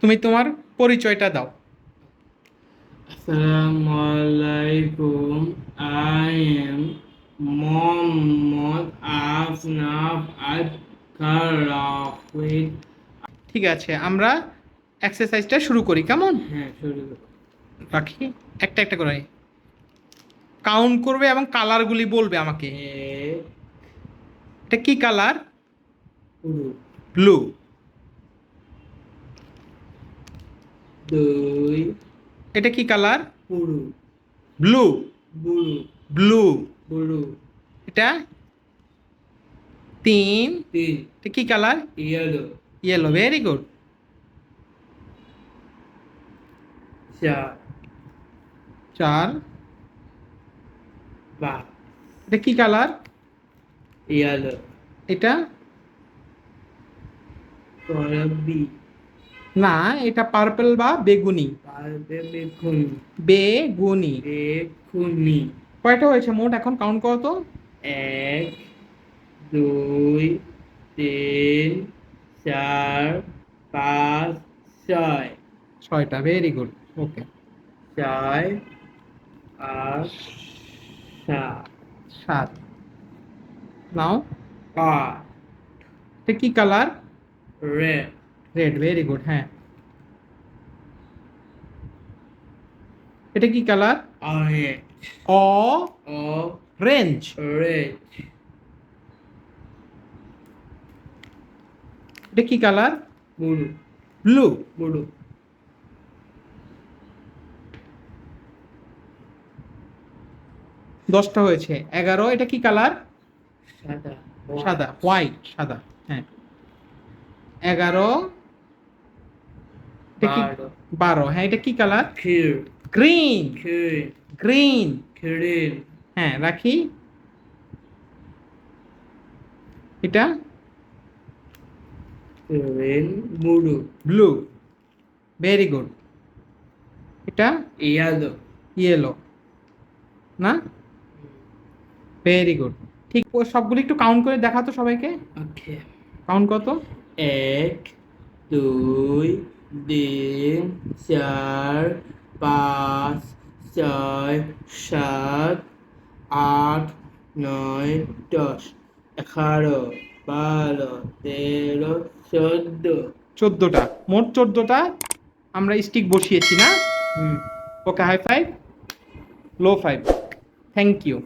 তুমি তোমার পরিচয়টা দাও। আসসালামু আলাইকুম আই এম মোহাম্মদ আফনাফ আজকার রাফিদ ঠিক আছে আমরা এক্সারসাইজটা শুরু করি কেমন? হ্যাঁ শুরু করো। রাখি একটা একটা করে। কাউন্ট করবে এবং কালারগুলি বলবে আমাকে। এটা কি কালার ব্লু দুই এটা কি কালার? পুরু ব্লু। বুড়ু। ব্লু। বুড়ু। এটা? তিন। তিন। এটা কি colour? Yellow. Yellow very good চার। চার। পাঁচ এটা কি কালার? ইয়েলো। এটা? করবি না এটা পার্পল বা বেগুনি? বেগুন। বেগুনি। বেগুনি। কয়টা হয়েছে মোট এখন? কাউন্ট করো তো। এক দুই তিন চার পাঁচ ছয়। ছয়টা ভেরি গুড ওকে ছয় আট সাত। সাত। নাও আট। এটা কি colour red red very good হ্যাঁ। এটা কি কালার অ রেঞ্জ এটা কি কালার ব্লু ব্লু ব্লু দশটা হয়েছে। এগারো এটা কি কালার সাদা। সাদা হোয়াইট সাদা হ্যাঁ। এগারো এটা কি? বারো। হ্যাঁ এটা কি কালার ক্ষীর। গ্রিন গ্রিন হ্যাঁ রাখি। এটা? Green blue blue very good এটা? ইয়েলো ইয়েলো না? ভেরি গুড ঠিক ও সবগুলো একটু কাউন্ট করে দেখা তো সবাইকে। ওকে কাউন্ট কত? এক দুই তিন চার পাঁচ ছয় সাত আট নয় দশ এগারো বারো তেরো চোদ্দ। চোদ্দোটা। মোট চোদ্দোটা আমরা স্টিক বসিয়েছি না? হুম। Okay high five low five thank you